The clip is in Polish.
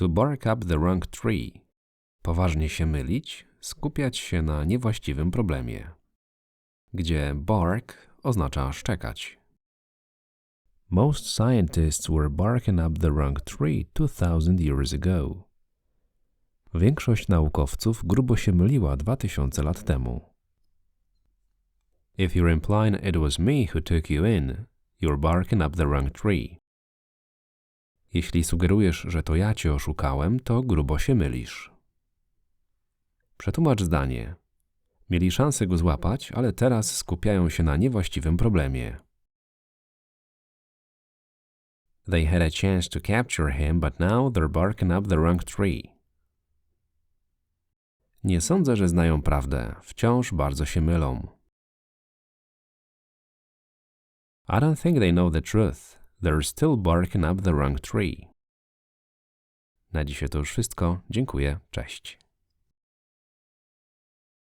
To bark up the wrong tree. Poważnie się mylić, skupiać się na niewłaściwym problemie. Gdzie bark oznacza szczekać. Most scientists were barking up the wrong tree 2000 years ago. Większość naukowców grubo się myliła 2000 lat temu. If you're implying it was me who took you in, you're barking up the wrong tree. Jeśli sugerujesz, że to ja cię oszukałem, to grubo się mylisz. Przetłumacz zdanie. Mieli szansę go złapać, ale teraz skupiają się na niewłaściwym problemie. They had a chance to capture him, but now they're barking up the wrong tree. Nie sądzę, że znają prawdę. Wciąż bardzo się mylą. I don't think they know the truth. They're still barking up the wrong tree. Na dzisiaj to już wszystko. Dziękuję. Cześć.